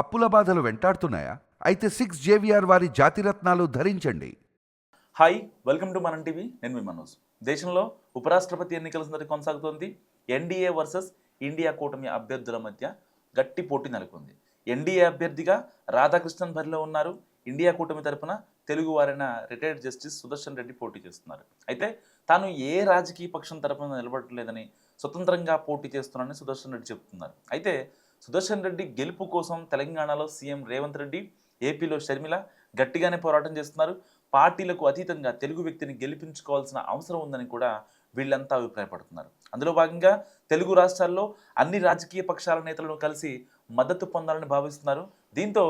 అప్పుల బాధలు వెంటాడుతున్నాయా? అయితే సిక్స్ జేవిఆర్ వారి జాతిరత్నాలు ధరించండి. Hi welcome to Manam TV నేను మీ మనోజ్. దేశంలో ఉపరాష్ట్రపతి ఎన్నికల సందడి కొనసాగుతోంది. ఎన్డీఏ వర్సెస్ ఇండియా కూటమి అభ్యర్థుల మధ్య గట్టి పోటీ నెలకొంది. ఎన్డీఏ అభ్యర్థిగా రాధాకృష్ణన్ బరిలో ఉన్నారు. ఇండియా కూటమి తరపున తెలుగు వారైన రిటైర్డ్ జస్టిస్ సుదర్శన్ రెడ్డి పోటీ చేస్తున్నారు. అయితే తాను ఏ రాజకీయ పక్షం తరపున నిలబడలేదని స్వతంత్రంగా పోటీ చేస్తున్నానని సుదర్శన్ రెడ్డి చెబుతున్నారు అయితే సుదర్శన్ రెడ్డి గెలుపు కోసం తెలంగాణలో సీఎం రేవంత్ రెడ్డి ఏపీలో షర్మిల గట్టిగానే పోరాటం చేస్తున్నారు. పార్టీలకు అతీతంగా తెలుగు వ్యక్తిని గెలిపించుకోవాల్సిన అవసరం ఉందని కూడా వీళ్ళంతా అభిప్రాయపడుతున్నారు. అందులో భాగంగా తెలుగు రాష్ట్రాల్లో అన్ని రాజకీయ పక్షాల నేతలను కలిసి మద్దతు పొందాలని భావిస్తున్నారు. దీంతో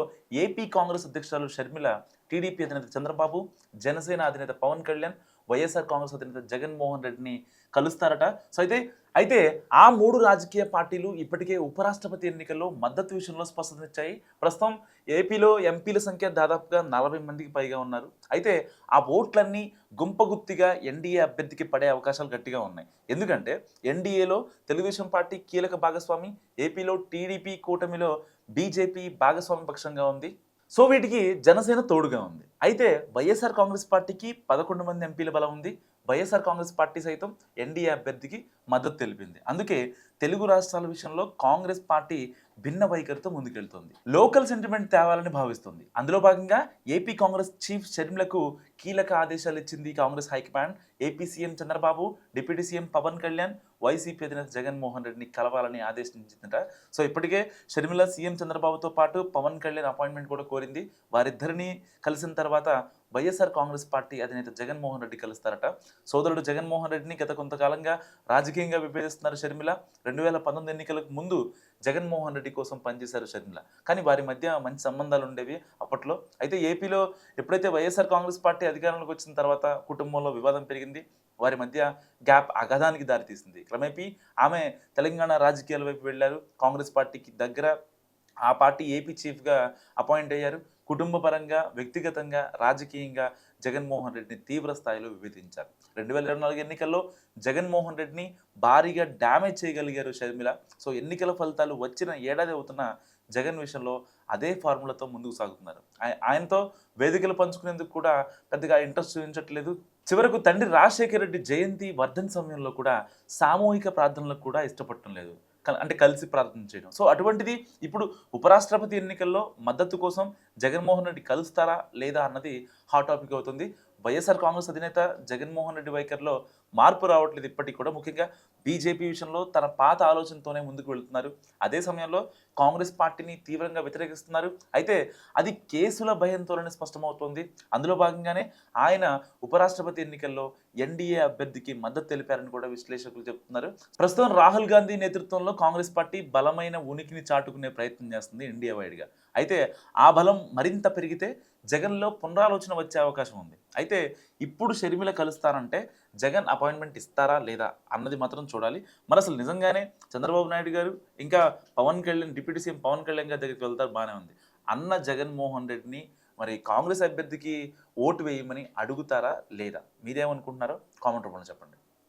ఏపీ కాంగ్రెస్ అధ్యక్షురాలు షర్మిల టీడీపీ అధినేత చంద్రబాబు జనసేన అధినేత పవన్ కళ్యాణ్ వైఎస్ఆర్ కాంగ్రెస్ అధినేత జగన్మోహన్ రెడ్డిని కలుస్తారట. సో అయితే అయితే ఆ మూడు రాజకీయ పార్టీలు ఇప్పటికే ఉపరాష్ట్రపతి ఎన్నికల్లో మద్దతు విషయంలో స్పష్టతనిచ్చాయి ప్రస్తుతం ఏపీలో ఎంపీల సంఖ్య దాదాపుగా నలభై మందికి పైగా ఉన్నారు. అయితే ఆ ఓట్లన్నీ గుంపగుత్తిగా ఎన్డీఏ అభ్యర్థికి పడే అవకాశాలు గట్టిగా ఉన్నాయి. ఎందుకంటే ఎన్డీఏలో తెలుగుదేశం పార్టీ కీలక భాగస్వామి ఏపీలో టీడీపీ కూటమిలో బీజేపీ భాగస్వామి పక్షంగా ఉంది. సో వీటికి జనసేన తోడుగా ఉంది. అయితే వైఎస్ఆర్ కాంగ్రెస్ పార్టీకి పదకొండు మంది ఎంపీల బలం ఉంది. వైఎస్ఆర్ కాంగ్రెస్ పార్టీ సైతం ఎన్డీఏ అభ్యర్థికి మద్దతు తెలిపింది. అందుకే తెలుగు రాష్ట్రాల విషయంలో కాంగ్రెస్ పార్టీ భిన్న వైఖరితో ముందుకెళ్తుంది. లోకల్ సెంటిమెంట్ తేవాలని భావిస్తుంది. అందులో భాగంగా ఏపీ కాంగ్రెస్ చీఫ్ షర్మిలకు కీలక ఆదేశాలు ఇచ్చింది Congress high command. AP CM Chandrababu deputy CM Pawan Kalyan YCP అధినేత జగన్మోహన్ రెడ్డిని కలవాలని ఆదేశించిందట. సో ఇప్పటికే షర్మిల సీఎం చంద్రబాబుతో పాటు పవన్ కళ్యాణ్ అపాయింట్మెంట్ కూడా కోరింది. వారిద్దరిని కలిసిన తర్వాత వైఎస్ఆర్ కాంగ్రెస్ పార్టీ అధినేత జగన్మోహన్ రెడ్డి కలుస్తారట. సోదరుడు జగన్మోహన్ రెడ్డిని గత కొంతకాలంగా రాజకీయంగా విభేదిస్తున్నారు షర్మిల. రెండు వేల పంతొమ్మిది ఎన్నికలకు ముందు జగన్మోహన్ రెడ్డి కోసం పనిచేశారు షర్మిల. కానీ వారి మధ్య మంచి సంబంధాలు ఉండేవి అప్పట్లో. అయితే ఏపీలో ఎప్పుడైతే వైఎస్ఆర్ కాంగ్రెస్ పార్టీ అధికారంలోకి వచ్చిన తర్వాత కుటుంబంలో వివాదం పెరిగింది వారి మధ్య గ్యాప్ అగాధానికి దారితీసింది. క్రమేపీ ఆమె తెలంగాణ రాజకీయాల వైపు వెళ్ళారు. కాంగ్రెస్ పార్టీకి దగ్గర ఆ పార్టీ ఏపీ చీఫ్గా అపాయింట్ అయ్యారు. కుటుంబ పరంగా వ్యక్తిగతంగా రాజకీయంగా జగన్మోహన్ రెడ్డిని తీవ్ర స్థాయిలో విభేదించారు. రెండు వేల ఇరవై నాలుగు ఎన్నికల్లో జగన్మోహన్ రెడ్డిని భారీగా డ్యామేజ్ చేయగలిగారు షర్మిల. సో ఎన్నికల ఫలితాలు వచ్చిన ఏడాది అవుతున్న జగన్ విషయంలో అదే ఫార్ములాతో ముందుకు సాగుతున్నారు. ఆయనతో వేదికలు పంచుకునేందుకు కూడా పెద్దగా ఇంట్రెస్ట్ చూపించట్లేదు. చివరకు తండ్రి రాజశేఖర రెడ్డి జయంతి వర్ధన్ సమయంలో కూడా సామూహిక ప్రార్థనలకు కూడా ఇష్టపడటం లేదు. అంటే కలిసి ప్రార్థన చేయడం. సో అటువంటిది ఇప్పుడు ఉపరాష్ట్రపతి ఎన్నికల్లో మద్దతు కోసం జగన్మోహన్ రెడ్డి కలుస్తారా లేదా అన్నది హాట్ టాపిక్ అవుతుంది. వైఎస్ఆర్ కాంగ్రెస్ అధినేత జగన్మోహన్ రెడ్డి వైఖరిలో మార్పు రావట్లేదు ఇప్పటికి కూడా. ముఖ్యంగా బీజేపీ విషయంలో తన పాత ఆలోచనతోనే ముందుకు వెళుతున్నారు. అదే సమయంలో కాంగ్రెస్ పార్టీని తీవ్రంగా వ్యతిరేకిస్తున్నారు. అయితే అది కేసుల భయంతోనే స్పష్టమవుతోంది. అందులో భాగంగానే ఆయన ఉపరాష్ట్రపతి ఎన్నికల్లో ఎన్డీఏ అభ్యర్థికి మద్దతు తెలిపారని కూడా విశ్లేషకులు చెప్తున్నారు. ప్రస్తుతం రాహుల్ గాంధీ నేతృత్వంలో కాంగ్రెస్ పార్టీ బలమైన ఉనికిని చాటుకునే ప్రయత్నం చేస్తుంది ఇండియా వైడ్గా. అయితే ఆ బలం మరింత పెరిగితే జగన్లో పునరాలోచన వచ్చే అవకాశం ఉంది. అయితే ఇప్పుడు షర్మిల కలుస్తారంటే జగన్ అపాయింట్మెంట్ ఇస్తారా లేదా అన్నది మాత్రం చూడాలి. మరి అసలు నిజంగానే చంద్రబాబు నాయుడు గారు ఇంకా పవన్ కళ్యాణ్ డిప్యూటీ సీఎం పవన్ కళ్యాణ్ గారి దగ్గరికి వెళ్తారు బాగానే ఉంది. అన్న జగన్మోహన్ రెడ్డిని మరి కాంగ్రెస్ అభ్యర్థికి ఓటు వేయమని అడుగుతారా లేదా? మీరేమనుకుంటున్నారో కామెంట్ రూపంలో చెప్పండి.